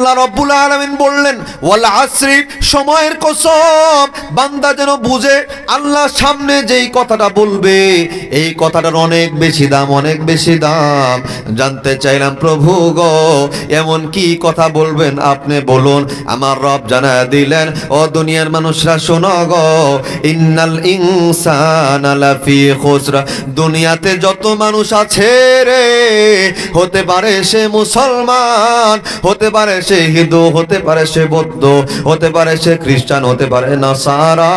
আল্লাহ রব্বুল আলামিন বললেন, ওয়াল আসরি, সময়ের কসম। বান্দা যেন বুঝে আল্লাহ সামনে যেই কথাটা বলবে, এই কথাটার অনেক বেশি দাম, অনেক বেশি দাম। জানতে চাইলাম, প্রভু গো, এমন কি কথা বলবেন আপনি? বলুন, আমার রব জানা দিলেন, ও দুনিয়ার মানুষরা, শোনো গো, ইন্নাল ইনসানা দুনিয়াতে যত মানুষ আছে রে, হতে পারে সে মুসলমান, হতে পারে সে হিন্দু হতে পারে সে বৌদ্ধ হতে পারে সে খ্রিস্টান হতে পারে না সারা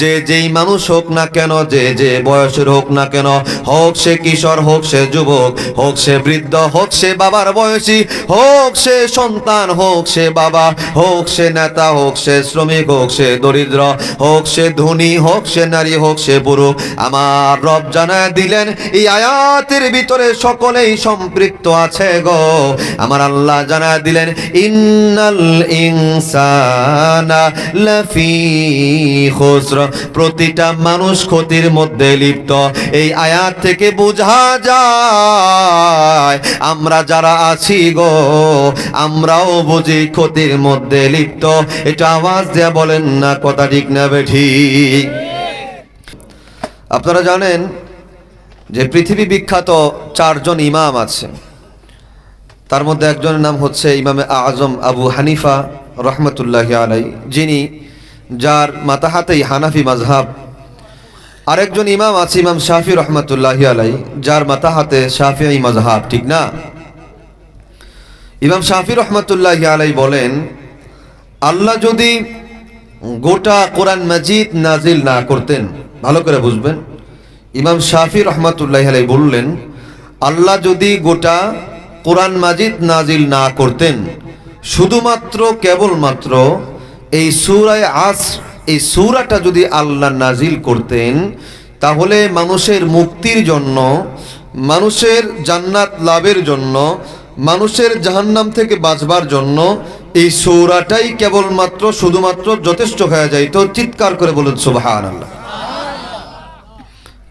যে যেই মানুষ হোক না কেন যে যে বয়সের হোক না কেন হোক সে কিশোর হোক সে যুবক হোক সে বৃদ্ধ হোক সে বাবার বয়সী হোক সে সন্তান হোক সে বাবা হোক সে নেতা হোক সে শ্রমিক হোক সে দরিদ্র হোক সে ধনী হোক সে নারী হোক সে বুড়ো আমার রব জানায় দিলেন এই আয়াতের ভিতরে সকলেই সম্পৃক্ত আছে গো আমার আল্লাহ জানায় দিলেন ইন্নাল ইনসানা লাফি খুসর। প্রতিটা মানুষ ক্ষতির মধ্যে লিপ্ত। এই আয়াত থেকে বোঝা যায়, আমরা যারা আছি গো, আমরাও বুঝি ক্ষতির মধ্যে লিপ্ত। এটা আওয়াজ দেয়া বলেন না, কথা ঠিক না ঠিক। আপনারা জানেন যে পৃথিবী বিখ্যাত চারজন ইমাম আছে। তার মধ্যে একজনের নাম হচ্ছে ইমামে আজম আবু হানিফা রহমতুল্লাহ আলাই, যিনি যার মাতাহাতেই হানাফি মাজহাব আরেকজন ইমাম আছে, ইমাম শাফি রহমতুল্লাহ আলাই, যার মাতাহাতে শাফিআই মাজহাব ঠিক না? ইমাম শাফি রহমতুল্লাহ আলাই বলেন, আল্লাহ যদি গোটা কোরআন মাজিদ নাজিল না করতেন, ভালো করে বুঝবেন, ইমাম শাফি রহমতুল্লাহ আলাই বললেন, আল্লাহ যদি গোটা কোরআন মাজিদ নাজিল না করতেন। শুধুমাত্র, কেবলমাত্র এই সুরায় আস এই সুরাটা যদি আল্লাহ নাজিল করতেন, তাহলে মানুষের মুক্তির জন্য, মানুষের জান্নাত লাভের জন্য, মানুষের জাহান্নাম থেকে বাঁচবার জন্য এই সৌরাটাই কেবলমাত্র, শুধুমাত্র যথেষ্ট হয়ে যায়। তো চিৎকার করে বলুন সুবাহান আল্লাহ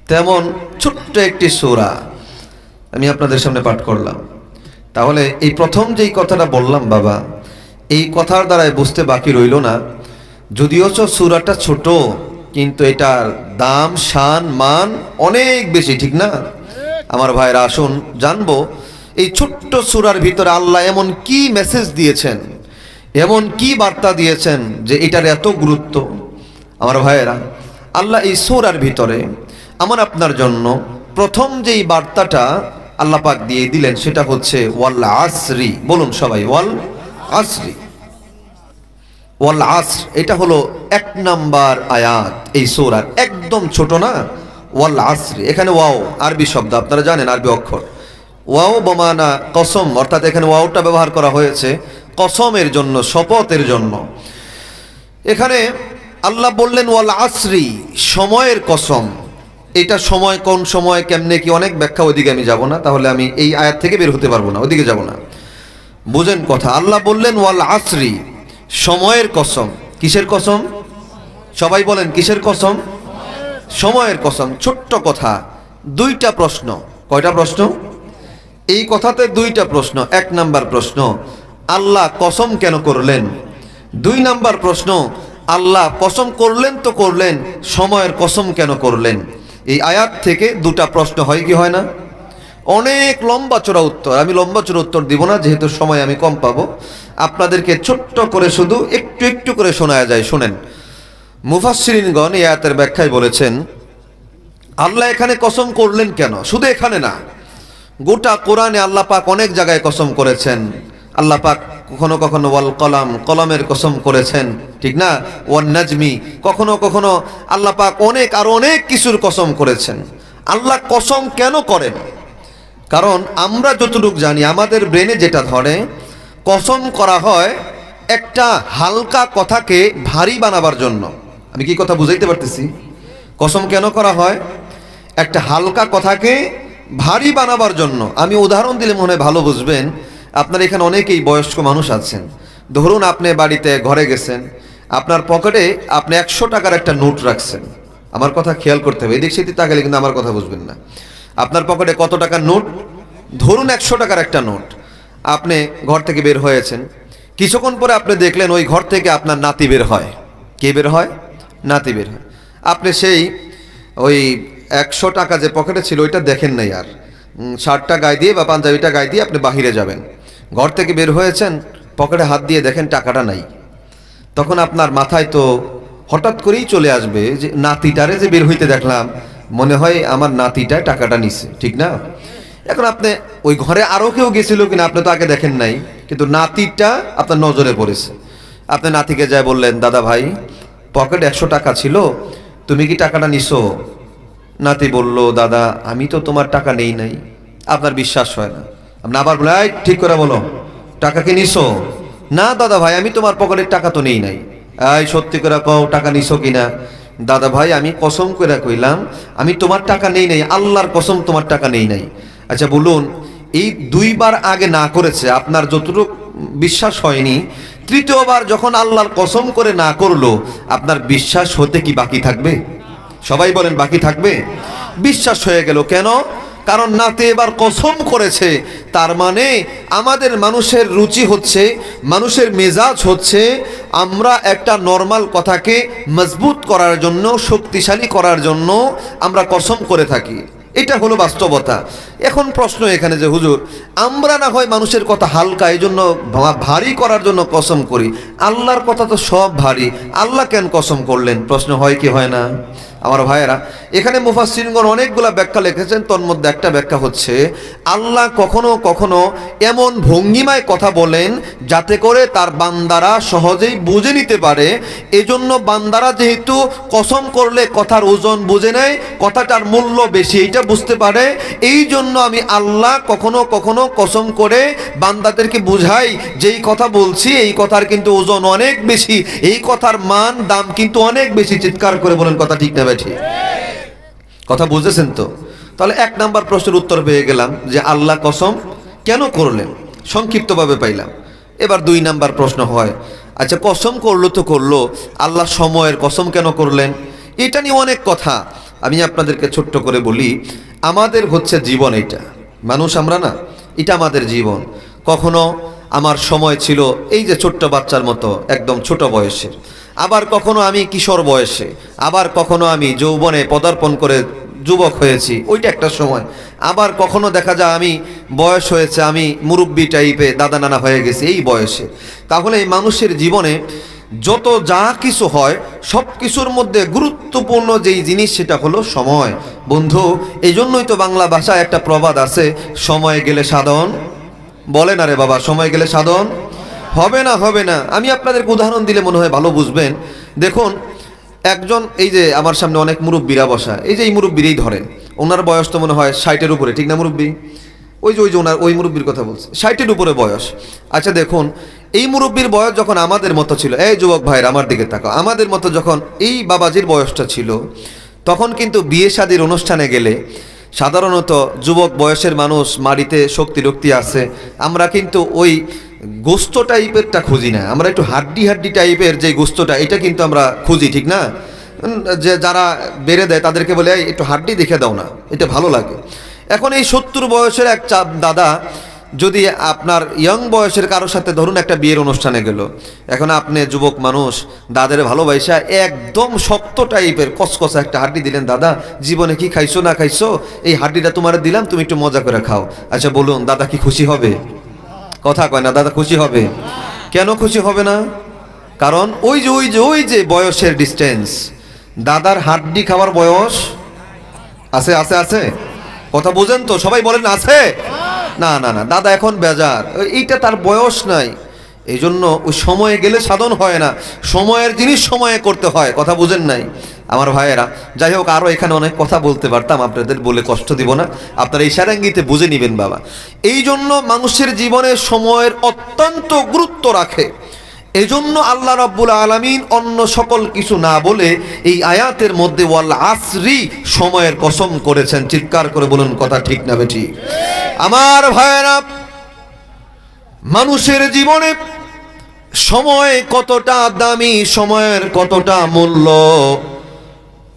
তেমন ছোট্ট একটি সৌরা আমি আপনাদের সামনে পাঠ করলাম। তাহলে এই প্রথম যেই কথাটা বললাম, বাবা, এই কথার দ্বারাই বুঝতে বাকি রইল না। যদিও সুরাটা ছোট, কিন্তু এটার দাম, শান, মান অনেক বেশি, ঠিক না? আমার ভাইরা, আসুন, জানব, এই ছোট্ট সুরার ভিতরে আল্লাহ এমন কি মেসেজ দিয়েছেন? এমন কি বার্তা দিয়েছেন যে এটার এত গুরুত্ব? আমার ভাইয়েরা, আল্লাহ এই সুরার ভিতরে, আমার আপনার জন্য প্রথম যেই বার্তাটা আল্লাহ পাক দিয়ে দিলেন, সেটা হচ্ছে ওয়াল আসরি। বলুন সবাই, ওয়াল আসরি। ওয়াল আসর, এটা হলো এক নাম্বার আয়াত এই সৌরার একদম ছোট না? ওয়াল আসরি, এখানে ওয়াও, আরবি শব্দ, আপনারা জানেন আরবি অক্ষর। ওয়াও বমানা কসম, অর্থাৎ এখানে ওয়াওটা ব্যবহার করা হয়েছে কসমের জন্য, শপথের জন্য। এখানে আল্লাহ বললেন, ওয়াল আসরি, সময়ের কসম। এটা সময় কোন সময় কেমনে কি অনেক ব্যাখ্যা ওইদিকে আমি যাব না। তাহলে আমি এই আয়াত থেকে বের হতে পারব না ওইদিকে যাব না। বুঝেন কথা। আল্লাহ বললেন, ওয়াল আসরি সময়ের কসম। কিসের কসম? সবাই বলেন, কিসের কসম? সময়ের কসম। ছোট্ট কথা। দুইটা প্রশ্ন। কয়টা প্রশ্ন? এই কথাতে দুইটা প্রশ্ন। এক নাম্বার প্রশ্ন, আল্লাহ কসম কেন করলেন? দুই নাম্বার প্রশ্ন, আল্লাহ কসম করলেন তো করলেন, সময়ের কসম কেন করলেন? এই আয়াত থেকে দুটা প্রশ্ন হয়, কি হয় না? অনেক লম্বা চড়া উত্তর। আমি লম্বা চড়া উত্তর দিব না, যেহেতু সময় আমি কম পাবো। আপনাদেরকে ছোট্ট করে শুধু একটু একটু করে শোনা যায়, শোনেন। মুফাসরিনগণ এই আয়াতের ব্যাখ্যায় বলেছেন, আল্লাহ এখানে কসম করলেন কেন? শুধু এখানে না। গোটা কোরআনে আল্লাহ পাক অনেক জায়গায় কসম করেছেন। আল্লাহ পাক কখনো কখনো ওয়াল কলাম, কলমের কসম করেছেন, ঠিক না? ওয়ান নাজমি, কখনো কখনো আল্লাহ পাক অনেক আর অনেক কিছুর কসম করেছেন। আল্লাহ কসম কেন করেন? কারণ আমরা যতটুকু জানি, আমাদের ব্রেনে যেটা ধরে, কসম করা হয় একটা হালকা কথাকে ভারী বানাবার জন্য। আমি কি কথা বুঝাইতে পারতেছি? কসম কেন করা হয়? একটা হালকা কথাকে ভারী বানাবার জন্য। আমি উদাহরণ দিলে মনে ভালো বুঝবেন আপনার এখানে অনেকেই বয়স্ক মানুষ আছেন। ধরুন আপনি বাড়িতে ঘরে গেছেন, আপনার পকেটে আপনি একশো টাকার একটা নোট রাখছেন। আমার কথা খেয়াল করতে হবে, এদিক সেদিক তাকালে কিন্তু আমার কথা বুঝবেন না। আপনার পকেটে কত টাকার নোট? ধরুন একশো টাকার একটা নোট। আপনি ঘর থেকে বের হয়েছেন, কিছুক্ষণ পরে আপনি দেখলেন ওই ঘর থেকে আপনার নাতি বের হয়। কে বের হয়? নাতি বের হয়। আপনি সেই ওই একশো টাকা যে পকেটে ছিল, ওইটা দেখেন নাই আর। শার্টটা গায়ে দিয়ে বা পাঞ্জাবিটা গায়ে দিয়ে আপনি বাহিরে যাবেন। ঘর থেকে বের হয়েছেন, পকেটে হাত দিয়ে দেখেন টাকাটা নাই। তখন আপনার মাথায় তো হঠাৎ করেই চলে আসবে যে নাতিটারে যে বের হইতে দেখলাম, মনে হয় আমার নাতিটা টাকাটা নিছে, ঠিক না? এখন আপনি ওই ঘরে আরও কেউ গেছিল কিনা আপনি তো আগে দেখেন নাই, কিন্তু নাতিটা আপনার নজরে পড়েছে। আপনি নাতিকে যায় বললেন, দাদা ভাই, পকেট একশো টাকা ছিল, তুমি কি টাকাটা নিছো? নাতি বলল, দাদা, আমি তো তোমার টাকা নেই নাই, আপনার বিশ্বাস হয় না। আপনি আবার বলে "এই, ঠিক করে বলো টাকা কি নিছো? না দাদা ভাই আমি তোমার পকেটের টাকা তো নেই নাই। এই সত্যি করে কও টাকা নিছো কিনা? দাদা ভাই আমি কসম করে কইলাম আমি তোমার টাকা নেই নাই আল্লাহর কসম তোমার টাকা নেই নাই। আচ্ছা বলুন এই দুইবার আগে না করেছে আপনার যতটুকু বিশ্বাস হয়নি তৃতীয়বার যখন আল্লাহর কসম করে না করল আপনার বিশ্বাস হতে কি বাকি থাকবে? সবাই বলেন বাকি থাকবে? বিশ্বাস হয়ে গেল। কেন? কারণ নাতে এবার কসম করেছে। তার মানে আমাদের মানুষের রুচি হচ্ছে, মানুষের মেজাজ হচ্ছে, আমরা একটা নর্মাল কথাকে মজবুত করার জন্য, শক্তিশালী করার জন্য আমরা কসম করে থাকি। এটা হলো বাস্তবতা। এখন প্রশ্ন এখানে যে, হুজুর, আমরা না হয় মানুষের কথা হালকা এই জন্য ভারী করার জন্য কসম করি। আল্লাহর কথা তো সব ভারী। আল্লাহ কেন কসম করলেন? প্রশ্ন হয় কি হয় না? আমার ভাইয়েরা, এখানে মুফাসিনগণ অনেকগুলা ব্যাখ্যা লিখেছেন তোর মধ্যে একটা ব্যাখ্যা হচ্ছে, আল্লাহ কখনো কখনো এমন ভঙ্গিমায় কথা বলেন যাতে করে তার বান্দারা সহজেই বুঝে নিতে পারে। এজন্য বান্দারা যেহেতু কসম করলে কথার ওজন বুঝে নেয়, কথাটার মূল্য বেশি, এইটা বুঝতে পারে। এই জন্য আমি আল্লাহ কখনো কখনো কসম করে বান্দাদেরকে বুঝাই, যেই কথা বলছি, এই কথার কিন্তু ওজন অনেক বেশি, এই কথার মান, দাম কিন্তু অনেক বেশি, চিৎকার করে বলেন কথা ঠিক না ঠিক? কথা বুঝেছেন তো? তাহলে এক নাম্বার প্রশ্নের উত্তর পেয়ে গেলাম যে আল্লাহ কসম কেন করলেন? সংক্ষিপ্তভাবে পাইলাম। এবার দুই নাম্বার প্রশ্ন হয় আচ্ছা কসম করল তো করল, আল্লাহ সময়ের কসম কেন করলেন? এটা নিয়ে অনেক কথা। আমি আপনাদেরকে ছোট্ট করে বলি আমাদের হচ্ছে জীবন এটা। মানুষ আমরা না, এটা আমাদের জীবন। কখনো আমার সময় ছিল এই যে ছোট্ট বাচ্চার মতো, একদম ছোট বয়সের আবার কখনো আমি কিশোর বয়সে, আবার কখনো আমি যৌবনে পদার্পণ করে যুবক হয়েছি, ওইটা একটা সময়। আবার কখনো দেখা যায় আমি বয়স হয়েছে, আমি মুরব্বি টাইপে দাদা নানা হয়ে গেছি এই বয়সে। তাহলে এই মানুষের জীবনে যত যা কিছু হয় সব কিছুর মধ্যে গুরুত্বপূর্ণ যেই জিনিস সেটা হলো সময়। বন্ধু এই জন্যই তো বাংলা ভাষায় একটা প্রবাদ আছে, সময় গেলে সাধন। বলে না রে বাবা, সময় গেলে সাধন? হবে না হবে না। আমি আপনাদেরকে উদাহরণ দিলে মনে হয় ভালো বুঝবেন। দেখুন, একজন, এই যে আমার সামনে অনেক মুরব্বীরা বসা, এই যে এই মুরব্বীরই ধরেন। ওনার বয়স তো মনে হয় ষাটের উপরে, ঠিক না মুরব্বী? ওই যে ওই যে ওনার, ওই মুরব্বীর কথা বলছে, ষাটের উপরে বয়স। আচ্ছা দেখুন এই মুরব্বীর বয়স যখন আমাদের মতো ছিল, এই যুবক ভাইয়ের, আমার দিকে তাকাও, আমাদের মতো যখন এই বাবাজির বয়সটা ছিল, তখন কিন্তু বিয়ে শাদির অনুষ্ঠানে গেলে সাধারণত যুবক বয়সের মানুষ মাড়িতে শক্তি রক্তি আছে। আমরা কিন্তু ওই গোস্ত টাইপেরটা খুঁজি না। আমরা একটু হাড্ডি হাড্ডি টাইপের যে গোস্তটা, এটা কিন্তু আমরা খুঁজি, ঠিক না? যে যারা বেড়ে দেয়, তাদেরকে বলে একটু হাড্ডি দেখে দাও না, এটা ভালো লাগে। এখন এই সত্তর বয়সের এক চাপ দাদা যদি আপনার ইয়ং বয়সের কারোর সাথে ধরুন একটা বিয়ের অনুষ্ঠানে গেল, এখন আপনি যুবক মানুষ, দাদের ভালোবাসা একদম শক্ত টাইপের কসকসা একটা হাড্ডি দিলেন, দাদা, জীবনে কি খাইছো না খাইছো? এই হাড্ডিটা তোমার দিলাম, তুমি একটু মজা করে খাও। আচ্ছা বলুন, দাদা কি খুশি হবে? কথা কয় না, দাদা খুশি হবে। কেন খুশি হবে না? কারণ ওই যে ওই যে ওই যে বয়সের ডিস্টেন্স দাদার হাড্ডি খাওয়ার বয়স আছে আছে আছে? কথা বুঝেন তো? সবাই বলেন, আছে। না না না, দাদা এখন বেজার। এইটা তার বয়স নাই। এই জন্য ওই সময়ে গেলে সাধন হয় না। সময়ের জিনিস সময়ে করতে হয়, কথা বুঝেন নাই। আমার ভাইয়েরা, যাই হোক আরও এখানে অনেক কথা বলতে পারতাম, আপনাদের বলে কষ্ট দিব না। আপনারা এই সারাঙ্গিতে বুঝে নেবেন, বাবা। এই জন্য মানুষের জীবনে সময়ের অত্যন্ত গুরুত্ব রাখে। এজন্য আল্লাহ রাব্বুল আলামিন অন্য সকল কিছু না বলে এই আয়াতের মধ্যে ওয়াল আসরি সময়ের কসম করেছেন। চিৎকার করে বলুন, কথা ঠিক না বেঠি? আমার ভাইয়েরা, মানুষের জীবনে সময় কতটা দামি, সময়ের কতটা মূল্য?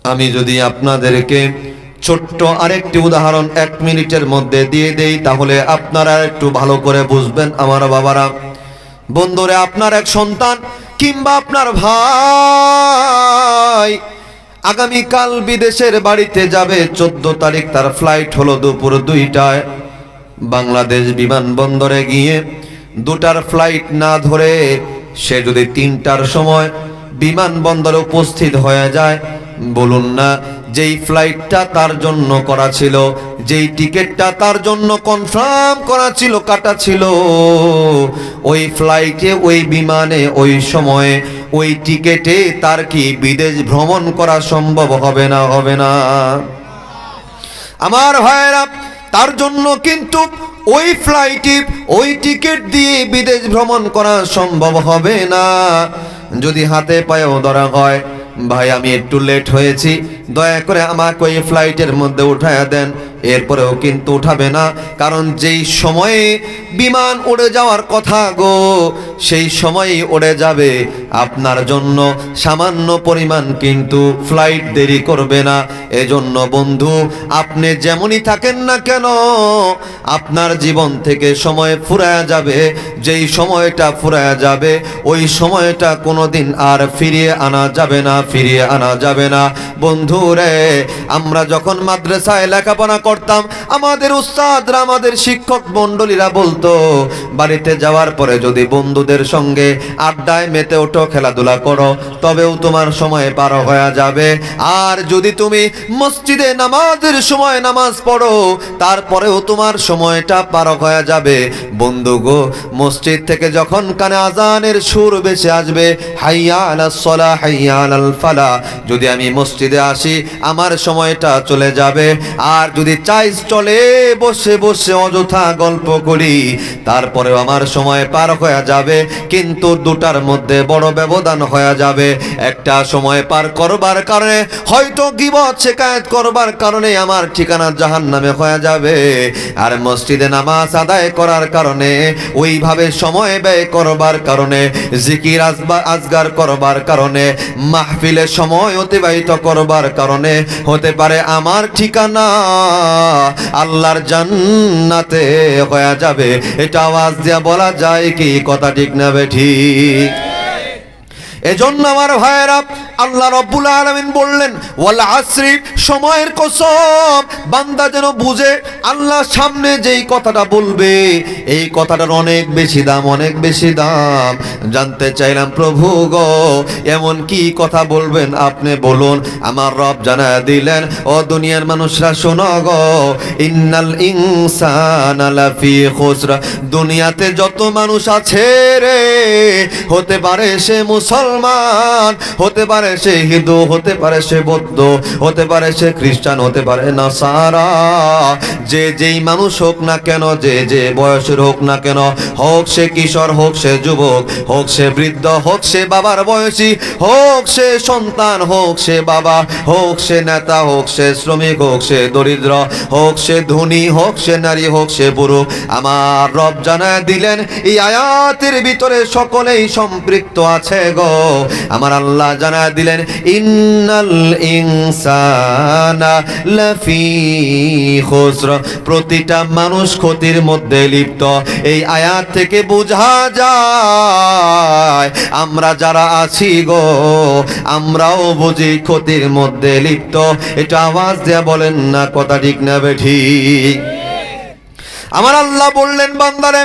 আমি যদি আপনাদেরকে ছোট্ট আরেকটি উদাহরণ এক মিনিটের মধ্যে দিয়ে দেই, তাহলে আপনারা একটু ভালো করে বুঝবেন, আমার বাবারা। বন্ধুরে, আপনার এক সন্তান কিংবা আপনার ভাই আগামীকাল বিদেশের বাড়িতে যাবে। চোদ্দ তারিখ তার ফ্লাইট হলো দুপুর দুইটায়। বাংলাদেশ বিমানবন্দরে গিয়ে দুটার ফ্লাইট না ধরে সে যদি তিনটার সময় বিমানবন্দরে উপস্থিত হয়ে যায় বলুন না, যেই ফ্লাইটটা তার জন্য করা ছিল, যেই টিকিটটা তার জন্য কনফার্ম করা ছিল, কাটা ছিল। ওই ফ্লাইটে ওই বিমানে, ওই সময়ে, ওই টিকেটে তার কি বিদেশ ভ্রমণ করা সম্ভব হবে না হবে না? আমার ভাইয়েরা, তার জন্য কিন্তু ওই ফ্লাইটে ওই টিকিট দিয়ে বিদেশ ভ্রমণ করা সম্ভব হবে না। যদি হাতে পায়েও ধরা হয় ভাই আমি একটু লেট হয়েছি। দয়া করে আমাকে ওই ফ্লাইটের মধ্যে উঠায়া দেন। এরপরেও কিন্তু উঠাবে না। কারণ যেই সময়ে বিমান উড়ে যাওয়ার কথা গো, সেই সময়ই উড়ে যাবে। আপনার জন্য সামান্য পরিমাণ কিন্তু ফ্লাইট দেরি করবে না। এজন্য বন্ধু, আপনি যেমনই থাকেন না কেন, আপনার জীবন থেকে সময় ফুরায়া যাবে। যেই সময়টা ফুরায়া যাবে, ওই সময়টা কোনোদিন আর ফিরিয়ে আনা যাবে না, ফিরিয়ে আনা যাবে না। বন্ধু রে আমরা যখন মাদ্রাসায় লেখাপড়া করতাম, আমাদের উস্তাদরা, আমাদের শিক্ষক মণ্ডলীরা বলতো, বাড়িতে যাওয়ার পরে যদি বন্ধুদের সঙ্গে আড্ডায় মেতে ওঠো, খেলাধুলা করো, তবেও তোমার সময় পার হয়ে যাবে। আর যদি তুমি মসজিদে নামাজের সময় নামাজ পড়ো, তারপরেও তোমার সময়টা পার হয়ে যাবে। বন্ধু গো, মসজিদ থেকে যখন কানে আজানের সুর বেঁচে আসবে, হাইয়া আলাস সলা হাইয়া আলাল ফালা যদি আমি মসজিদে আসি আমার সময়টা চলে যাবে। আর যদি চাইজ চলে, বসে বসে অযথা গল্প করি, তারপরেও আমার সময় পার হয়ে যাবে। কিন্তু দুটার মধ্যে বড় ব্যবধান হয়ে যাবে। একটা সময় পার করবার কারণে, হয়তো গিবত শেখায়ত করবার কারণে আমার ঠিকানা জাহান নামে হয়ে যাবে। আর মসজিদে নামাজ আদায় করার কারণে, ওইভাবে সময় ব্যয় করবার কারণে, জিকির আজগার করবার কারণে, মাহফিলে সময় অতিবাহিত করবার কারণে হতে পারে আমার ঠিকানা। আল্লাহর জান্নাতে হয়ে যাবে। এটা আওয়াজ দিয়া বলা যায় কি? কথা ঠিক না বেঠি এজন্য আমার ভাইয়েরা আল্লাহ রব্বুল আলামিন বললেন, ওয়াল আসরি, সময়ের কসম। বান্দা যেন বুঝে, আল্লাহ সামনে যেই কথাটা বলবে, এই কথাটার অনেক বেশি দাম, অনেক বেশি দাম। জানতে চাইলাম, প্রভু গো, এমন কি কথা বলবেন আপনি? বলুন, আমার রব জানা দিলেন, ও দুনিয়ার মানুষরা, শোনো গো, ইন্নাল ইনসানা লাফি খুসরা। দুনিয়াতে যত মানুষ আছে রে, হতে পারে সে মুসলমান, হতে পারে সে হিন্দু হতে পারে সে বৌদ্ধ হতে পারে সে খ্রিস্টান হতে পারে না সারা যে যেই মানুষ হোক না কেন যে যে বয়সের হোক না কেন হোক সে কিশোর হোক সে যুবক হোক সে বৃদ্ধ হোক সে বাবার বয়সী হোক সে সন্তান হোক সে বাবা হোক সে নেতা হোক সে শ্রমিক হোক সে দরিদ্র হোক সে ধনী হোক সে নারী হোক সে বুড়ো আমার রব জানায় দিলেন এই আয়াতের ভিতরে সকলেই সম্পৃক্ত আছে গো আমার আল্লাহ জানায় দিলেন, ইন্নাল ইনসানা লাফি খুসর। প্রতিটা মানুষ ক্ষতির মধ্যে লিপ্ত। এই আয়াত থেকে বোঝা যায়, আমরা যারা আছি গো, আমরাও বুঝি ক্ষতির মধ্যে লিপ্ত। এটা আওয়াজ দেয়া বলেন না, কথা ঠিক না বে ঠিক? আমার আল্লাহ বললেন, বান্দারে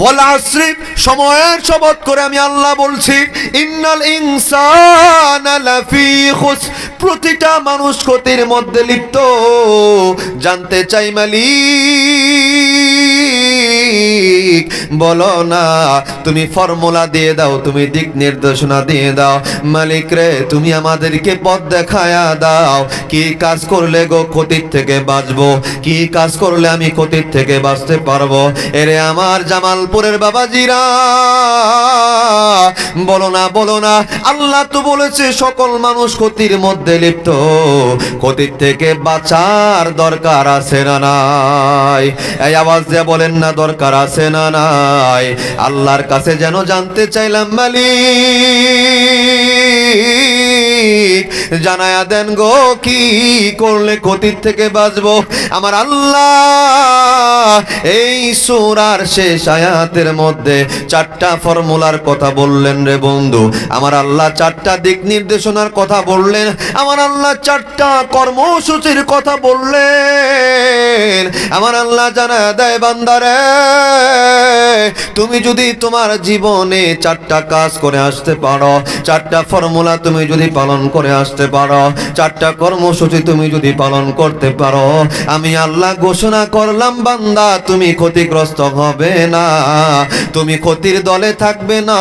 ওয়াল আসরি, সময়ের শপথ করে আমি আল্লাহ বলছি, ইন্নাল ইনসানা লাফি প্রতিটা মানুষ ক্ষতির মধ্যে লিপ্ত। জানতে চাই মালিক। বলো না, তুমি ফর্মুলা দিয়ে দাও, তুমি দিক নির্দেশনা দিয়ে দাও। মালিক রে, তুমি আমাদেরকে পথ দেখায়া দাও। কি কাজ করলে গো ক্ষতির থেকে বাঁচবো? কি কাজ করলে আমি ক্ষতির থেকে বাঁচতে পারব? এরে আমার জামালপুরের বাবাজিরা, বলো না বলো না। আল্লাহ তো বলেছে, সকল মানুষ ক্ষতির মধ্যে লিপ্ত। ক্ষতির থেকে বাঁচার দরকার আছে না নাই? এই আওয়াজ দিয়ে বলেন না দরকার আছে না নাই? আল্লাহর কাছে যেন জানতে চাইলাম মালিক। জানায়া দেন গো, কি করলে ক্ষতির থেকে বাঁচবো? আমার আল্লাহ এই সুরার শেষ আয়াতের মধ্যে চারটা ফর্মুলার কথা বললেন রে বন্ধু। আমার আল্লাহ চারটা দিক নির্দেশনার কথা বললেন। আমার আল্লাহ চারটা কর্মসূচির কথা বললেন। আমার আল্লাহ জানা দেয়, বান্দারে, তুমি যদি তোমার জীবনে চারটা কাজ করে আসতে পারো, চারটা ফর্মুলা তুমি যদি পালন করে আসতে পারো। চারটা কর্মসূচি তুমি যদি পালন করতে পারো, আমি আল্লাহ ঘোষণা করলাম, বান্দা, তুমি ক্ষতিগ্রস্ত হবে না। তুমি ক্ষতির দলে থাকবে না,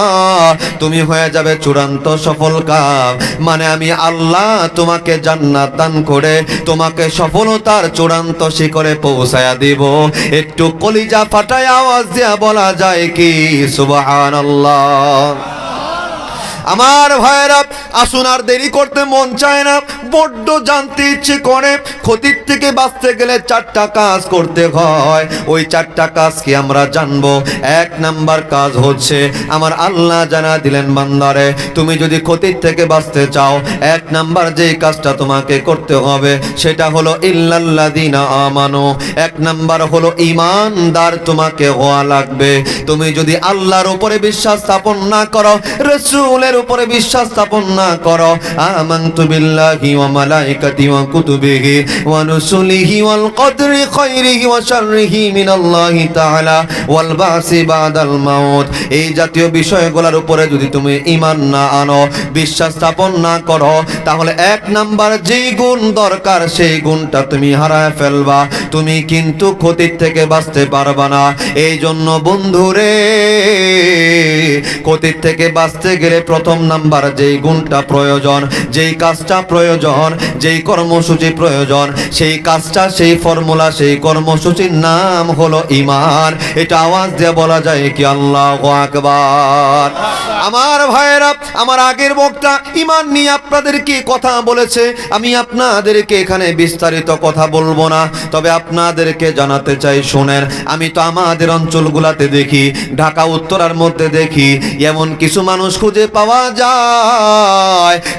তুমি হয়ে যাবে চূড়ান্ত সফল কাম। মানে আমি আল্লাহ তোমাকে জান্নাত দান করে, তোমাকে সফলতার চূড়ান্ত শিখরে পৌঁছায়া দিব। একটু কলিজা ফাটায় আওয়াজ দিয়া বলা যায় কি? সুবহানাল্লাহ। আমার ভাইয়েরা আসুন আর দেরি করতে মন চায় না। বড্ড জানতে ইচ্ছে করে, ক্ষতির থেকে বাঁচতে গেলে চারটা কাজ করতে হয়। ওই চারটা কাজ কি আমরা জানব? এক নাম্বার কাজ হচ্ছে, আমার আল্লাহ জানা দিলেন বান্দারে, তুমি যদি ক্ষতির থেকে বাঁচতে চাও, এক নাম্বার যে কাজটা তোমাকে করতে হবে, সেটা হলো, ইল্লাল্লাযিনা আমানু। এক নাম্বার হলো ইমানদার তোমাকে হওয়া লাগবে। তুমি যদি আল্লাহর উপরে বিশ্বাস স্থাপন না করো, রসুলের উপরে বিশ্বাস স্থাপন না বিল্লাহি ওয়া মালাইকাতি ওয়া কুতুবিহি ওয়া রুসুলিহি ওয়াল কদরি খাইরিহি ওয়া শাররিহি মিনাল্লাহি তাআলা ওয়াল বাসি বাদাল মাউত। এই জাতীয় বিষয়গুলোর উপরে যদি তুমি ঈমান না আনো, বিশ্বাস স্থাপন না করো, তাহলে এক নাম্বার যেই গুণ দরকার, সেই গুণটা তুমি হারায় ফেলবা। তুমি কিন্তু ক্ষতির থেকে বাঁচতে পারবা না। এই জন্য বন্ধুরে, ক্ষতির থেকে বাঁচতে গেলে প্রথম নাম্বার যেই গুণটা প্রয়োজন, যেই কাজটা প্রয়োজন, যেই কর্মসূচি প্রয়োজন, সেই কাজটা, সেই ফর্মুলা, সেই কর্মসূচির নাম হলো ইমান এটা আওয়াজ দিয়ে বলা যায় কি আল্লাহ আকবার। আমার ভাইয়েরা, আমার আগের বক্তা ইমান নিয়ে আপনাদেরকে কথা বলেছে? আমি আপনাদেরকে এখানে বিস্তারিত কথা বলব না, তবে আপনাদেরকে জানাতে চাই, শোনেন, আমি তো আমাদের অঞ্চলগুলাতে দেখি, ঢাকা, উত্তরার মধ্যে দেখি, এমন কিছু মানুষ খুঁজে পাওয়া যায়।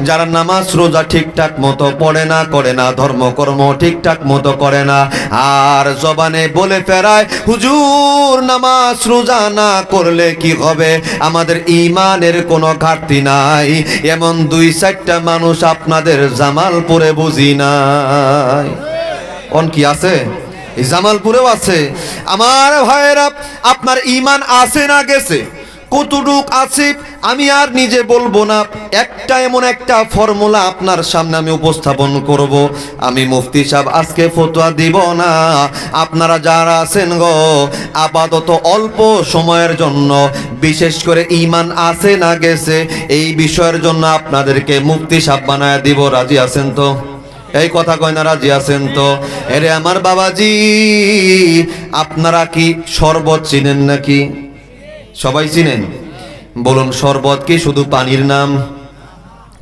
যারা নামাজ রোজা ঠিকঠাক মতো পড়ে না, করে না, ধর্মকর্ম ঠিকঠাক মতো করে না, আর জবানে বলে ফেরায়, হুজুর, নামাজ রোজা না করলে কি হবে? আমাদের ইমানের কোনো ঘাটতি নাই। এমন দুই চারটা মানুষ আপনাদের জামালপুরে বুঝি নাই। অন কি আছে? জামালপুরেও আছে। আমার ভাইয়েরা, আপনার ইমান আছে না গেছে? কতটুক আছে, আমি আর নিজে বলব না। একটা এমন একটা ফর্মুলা আপনার সামনে আমি উপস্থাপন করব। আমি মুফতি সাহেব, আজকে ফতোয়া দিব না। আপনারা যারা আছেন গো, আপাতত অল্প সময়ের জন্য, বিশেষ করে ইমান আছে না গেছে, এই বিষয়ের জন্য আপনাদেরকে মুফতি সাহেব বানায় দিব। রাজি আছেন তো? এই কথা কয় না, রাজি আছেন তো? এরে আমার বাবাজি, আপনারা কি শরবত চিনেন নাকি? সবাই চিনেন। বলুন শরবত কি শুধু পানির নাম?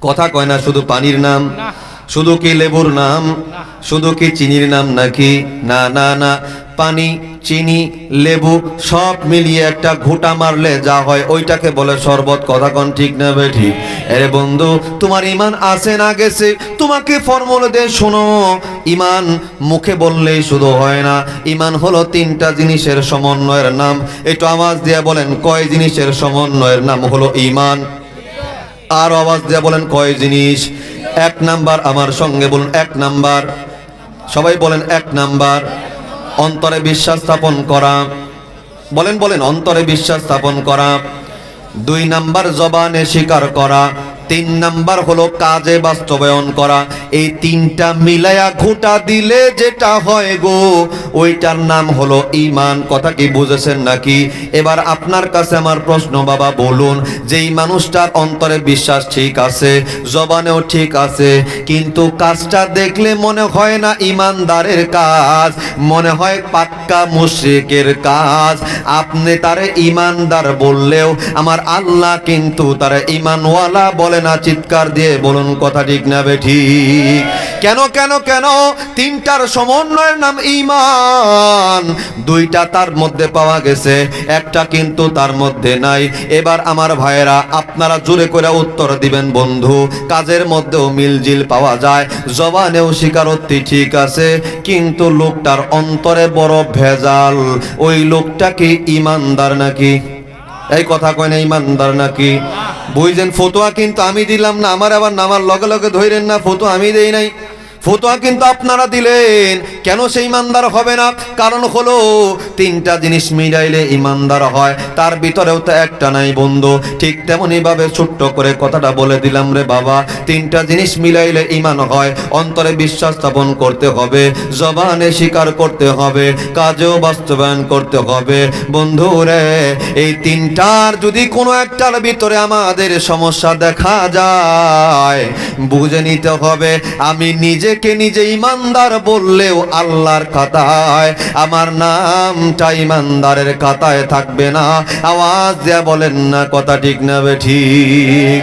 কথা কয় না শুধু পানির নাম? শুধু কি লেবুর নাম? শুধু কি চিনির নাম নাকি? না না না। পানি, চিনি, লেবু সব মিলিয়ে একটা ঘুটা মারলে যা হয় ওইটাকে বলে শরবত। কথা কোন ঠিক না বে ঠিক আরে বন্ধু, তোমার ইমান আছে না গেছে। তোমাকে ফর্মুলা দিয়ে শোনো। ইমান মুখে বললেই শুধু হয় না। ইমান হলো তিনটা জিনিসের সমন্বয়ের নাম। একটু আওয়াজ দিয়ে বলেন, কয় জিনিসের সমন্বয়ের নাম হলো ইমান? আর আওয়াজ দিয়ে বলেন, কয় জিনিস? এক নাম্বার আমার সঙ্গে বলুন, এক নাম্বার। সবাই বলেন এক নাম্বার। অন্তরে বিশ্বাস স্থাপন করা। বলেন বলেন, অন্তরে বিশ্বাস স্থাপন করা। দুই নাম্বার জবানে স্বীকার করা। তিন নাম্বার হলো কাজে বাস্তবায়ন করা। এই তিনটা মিলায়া ঘুটা দিলে যেটা হয় গো, ওইটার নাম হলো ইমান কথা কি বুঝেছেন নাকি? এবার আপনার কাছে আমার প্রশ্ন, বাবা, বলুন যে এই মানুষটার অন্তরে বিশ্বাস ঠিক আছে, জবানেও ঠিক আছে, কিন্তু কাজটা দেখলে মনে হয় না ইমানদারের কাজ, মনে হয় পাক্কা মুশরিকের কাজ। আপনি তারে ইমানদার বললেও আমার আল্লাহ কিন্তু তারা ইমানওয়ালা বলে না চিৎকার দিয়ে বলুন কথা ঠিক না বেঠি কেন কেন কেন? তিনটার সমন্বয়ের নাম ঈমান। দুইটা তার মধ্যে পাওয়া গেছে, একটা কিন্তু তার মধ্যে নাই। এবার আমার ভাইয়েরা, আপনারা জোরে করে উত্তর দিবেন বন্ধু। কাজের মধ্যেও মিলজিল পাওয়া যায়, জবানেও স্বীকারোক্তি ঠিক আছে, কিন্তু লোকটার অন্তরে বড় ভেজাল। ওই লোকটা কি ইমানদার নাকি? এই কথা কয় না ইমানদার নাকি? বুঝছেন ফতোয়া কিন্তু আমি দিলাম না, আমার আবার নামার লগে লগে ধরেন না ফটো আমি দেই নাই। ফতোয়া কিন্তু আপনারা দিলেন। কেন সে ইমানদার হবে না? কারণ হলো, তিনটা জিনিস মিলাইলে ইমানদার হয়। তার ভিতরেও তো একটা নাই বন্ধু। ঠিক তেমনি ভাবে ছোট্ট করে কথাটা বলে দিলাম রে বাবা। তিনটা জিনিস মিলাইলে ইমান হয়। অন্তরে বিশ্বাস স্থাপন করতে হবে। জবানে স্বীকার করতে হবে। কাজেও বাস্তবায়ন করতে হবে। বন্ধু রে, এই তিনটার যদি কোনো একটার ভিতরে আমাদের সমস্যা দেখা যায়, বুঝে নিতে হবে। আমি নিজেকে নিজে ইমানদার বললেও আল্লাহর খাতায়, আমার নামটা ইমানদারের খাতায় থাকবে না। আওয়াজ দেয়া বলেন না, কথা ঠিক না বে ঠিক।